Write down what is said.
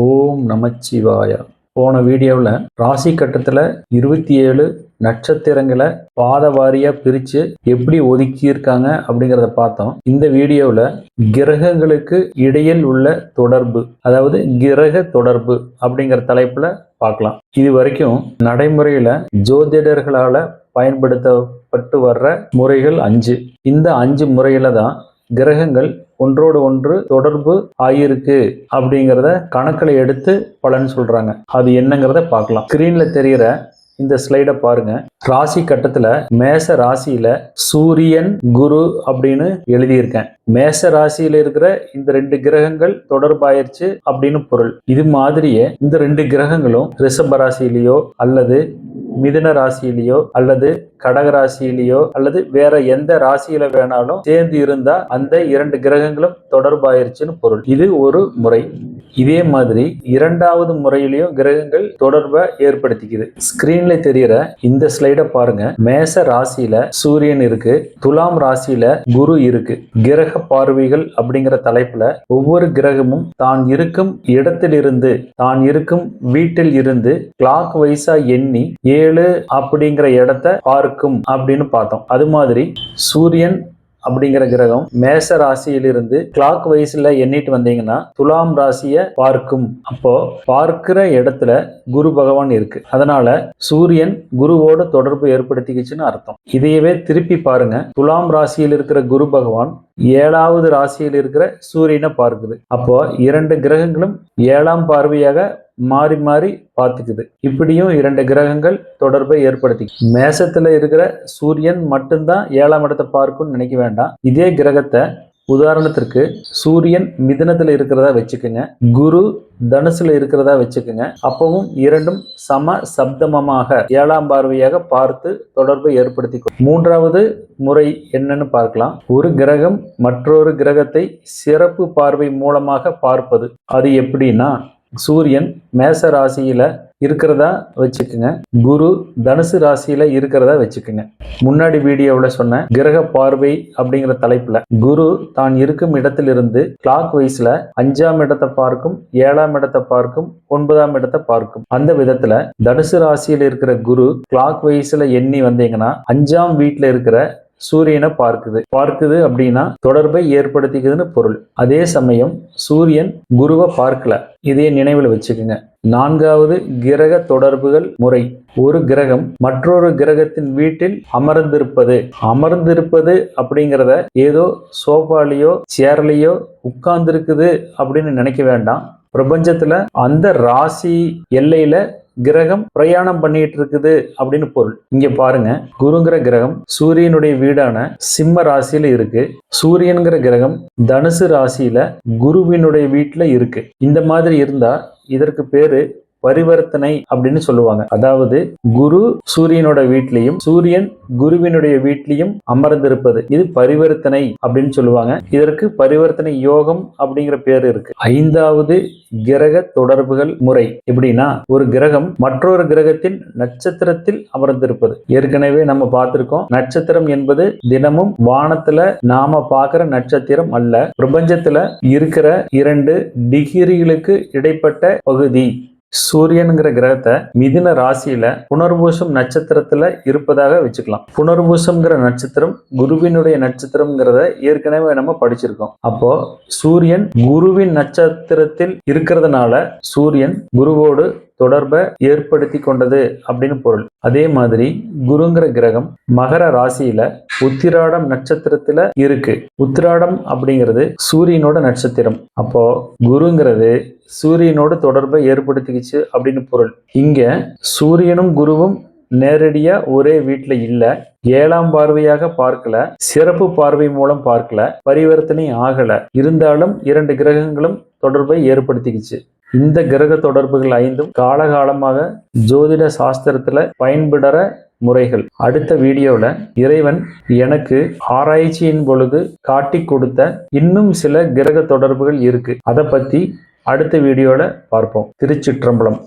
ஓம் நமச்சிவாயா. போன வீடியோவில் ராசி கட்டத்தில் இருபத்தி ஏழு நட்சத்திரங்களை பாத வாரியாக பிரித்து எப்படி ஒதுக்கியிருக்காங்க அப்படிங்கிறத பார்த்தோம். இந்த வீடியோவில் கிரகங்களுக்கு இடையில் உள்ள தொடர்பு அதாவது கிரக தொடர்பு அப்படிங்கிற தலைப்பில் பார்க்கலாம். இது வரைக்கும் நடைமுறையில் ஜோதிடர்களால் பயன்படுத்தப்பட்டு வர்ற முறைகள் அஞ்சு. இந்த அஞ்சு முறையில் தான் கிரகங்கள் ஒன்றோடு ஒன்று தொடர்பு ஆகியிருக்கு அப்படிங்கிறத கணக்கில் எடுத்து பலன் சொல்றாங்க. அது என்னங்கிறத பார்க்கலாம். ஸ்கிரீன்ல தெரிகிற இந்த ஸ்லைடை பாருங்க. ராசி கட்டத்துல மேச ராசியில சூரியன் குரு அப்படின்னு எழுதியிருக்கேன். மேச ராசியில இருக்கிற இந்த ரெண்டு கிரகங்கள் தொடர்பாயிருச்சு அப்படின்னு பொருள். இது மாதிரியே இந்த ரெண்டு கிரகங்களும் ரிஷப ராசியிலேயோ அல்லது மிதுன ராசியிலேயோ அல்லது கடக ராசியிலேயோ அல்லது வேற எந்த ராசியில வேணாலும் சேர்ந்து இருந்தா அந்த இரண்டு கிரகங்களும் தொடர்பாயிருச்சுன்னு பொருள். இது ஒரு முறை. இதே மாதிரி இரண்டாவது முறையிலையும் கிரகங்கள் தொடர்பை ஏற்படுத்திக்குது. ஸ்கிரீன்ல தெரியிற இந்த ஸ்லைடை பாருங்க. மேச ராசியில சூரியன் இருக்கு. துலாம் ராசியில குரு இருக்கு. கிரக பார்வைகள் அப்படிங்கிற தலைப்புல ஒவ்வொரு கிரகமும் தான் இருக்கும் இடத்திலிருந்து தான் இருக்கும் வீட்டில் இருந்து கிளாக் வைஸா எண்ணி ஏழு அப்படிங்கிற இடத்த பார்க்கும் அப்படின்னு பார்த்தோம். அது மாதிரி சூரியன் அப்படிங்கிற கிரகம் மேச ராசியிலிருந்து கிளாக் வைஸ்ல எண்ணிட்டு வந்தீங்கன்னா துலாம் ராசியை பார்க்கும். அப்போ பார்க்கிற இடத்துல குரு பகவான் இருக்கு. அதனால சூரியன் குருவோட தொடர்பு ஏற்படுத்திக்கிச்சுன்னு அர்த்தம். இதையவே திருப்பி பாருங்க. துலாம் ராசியில் இருக்கிற குரு பகவான் ஏழாவது ராசியில் இருக்கிற சூரியனை பார்க்குது. அப்போ இரண்டு கிரகங்களும் ஏழாம் பார்வையாக மாறி மாறி பார்த்துக்குது. இப்படியும் இரண்டு கிரகங்கள் தொடர்பை ஏற்படுத்தி. மேசத்துல இருக்கிற சூரியன் மட்டும்தான் ஏழாம் இடத்தை பார்க்கும்னு நினைக்க வேண்டாம். இதே கிரகத்தை உதாரணத்திற்கு சூரியன் மிதனத்துல இருக்கிறதா வச்சுக்கோங்க. குரு தனுசுல இருக்கிறதா வச்சுக்கோங்க. அப்பவும் இரண்டும் சம சப்தமமாக ஏழாம் பார்வையாக பார்த்து தொடர்பை ஏற்படுத்தி மூன்றாவது முறை என்னன்னு பார்க்கலாம். ஒரு கிரகம் மற்றொரு கிரகத்தை சிறப்பு பார்வை மூலமாக பார்ப்பது. அது எப்படின்னா சூரியன் மேச ராசியில இருக்கிறதா வச்சுக்கோங்க. குரு தனுசு ராசியில இருக்கிறதா வச்சுக்கோங்க. முன்னாடி வீடியோவில் சொன்ன கிரக பார்வை அப்படிங்கிற தலைப்புல குரு தான் இருக்கும் இடத்திலிருந்து கிளாக் வைஸ்ல அஞ்சாம் இடத்தை பார்க்கும் ஏழாம் இடத்தை பார்க்கும் ஒன்பதாம் இடத்தை பார்க்கும். அந்த விதத்துல தனுசு ராசியில் இருக்கிற குரு கிளாக் வைஸ்ல எண்ணி வந்தீங்கன்னா அஞ்சாம் வீட்டில் இருக்கிற சூரியனை பார்க்குது. பார்க்குது அப்படின்னா தொடர்பை ஏற்படுத்திக்குதுன்னு பொருள். அதே சமயம் சூரியன் குருவை பார்க்கல. இதையே நினைவில் வச்சுக்கோங்க. நான்காவது கிரக தொடர்புகள் முறை. ஒரு கிரகம் மற்றொரு கிரகத்தின் வீட்டில் அமர்ந்திருப்பது. அமர்ந்திருப்பது அப்படிங்கிறத ஏதோ சோஃபாலேயோ சேர்லையோ உட்கார்ந்துருக்குது அப்படின்னு நினைக்க வேண்டாம். பிரபஞ்சத்துல அந்த ராசி எல்லையில கிரகம் பிரயாணம் பண்ணிட்டு இருக்குது அப்படின்னு பொருள். இங்க பாருங்க குருங்கிற கிரகம் சூரியனுடைய வீடான சிம்ம ராசியில இருக்கு. சூரியன்கிற கிரகம் தனுசு ராசியில குருவினுடைய வீட்டுல இருக்கு. இந்த மாதிரி இருந்தா இதற்கு பேரு பரிவர்த்தனை அப்படின்னு சொல்லுவாங்க. அதாவது குரு சூரியனோட வீட்லையும் சூரியன் குருவினுடைய வீட்லையும் அமர்ந்திருப்பது. இது பரிவர்த்தனை அப்படின்னு சொல்லுவாங்க. இதற்கு பரிவர்த்தனை யோகம் அப்படிங்கிற பேர் இருக்கு. ஐந்தாவது கிரக தொடர்புகள் முறை. எப்படின்னா ஒரு கிரகம் மற்றொரு கிரகத்தின் நட்சத்திரத்தில் அமர்ந்திருப்பது. ஏற்கனவே நம்ம பார்த்திருக்கோம். நட்சத்திரம் என்பது தினமும் வானத்துல நாம பார்க்கிற நட்சத்திரம் அல்ல. பிரபஞ்சத்துல இருக்கிற இரண்டு டிகிரிகளுக்கு இடைப்பட்ட பகுதி. சூரியனுங்கிற கிரகத்தை மிதின ராசியில புனர்பூசம் நட்சத்திரத்துல இருப்பதாக வச்சுக்கலாம். புனர்பூசம்ங்கிற நட்சத்திரம் குருவினுடைய நட்சத்திரம்ங்கிறத ஏற்கனவே நம்ம படிச்சிருக்கோம். அப்போ சூரியன் குருவின் நட்சத்திரத்தில் இருக்கிறதுனால சூரியன் குருவோடு தொடர்பை ஏற்படுத்தி கொண்டது அப்படின்னு பொருள். அதே மாதிரி குருங்கிற கிரகம் மகர ராசியில உத்திராடம் நட்சத்திரத்துல இருக்கு. உத்திராடம் அப்படிங்கிறது சூரியனோட நட்சத்திரம். அப்போ குருங்கிறது சூரியனோட தொடர்பை ஏற்படுத்திக்கிச்சு அப்படின்னு பொருள். இங்க சூரியனும் குருவும் நேரடியா ஒரே வீட்டில் இல்ல. ஏழாம் பார்வையாக பார்க்கல. சிறப்பு பார்வை மூலம் பார்க்கல. பரிவர்த்தனை ஆகல. இருந்தாலும் இரண்டு கிரகங்களும் தொடர்பை ஏற்படுத்திக்கிச்சு. இந்த கிரக தொடர்புகள் ஐந்தும் காலகாலமாக ஜோதிட சாஸ்திரத்துல பயன்படுற முறைகள். அடுத்த வீடியோவில் இறைவன் எனக்கு ஆராய்ச்சியின் பொழுது காட்டி கொடுத்த இன்னும் சில கிரக தொடர்புகள் இருக்கு. அதை பத்தி அடுத்த வீடியோவில் பார்ப்போம். திருச்சிற்றம்பலம்.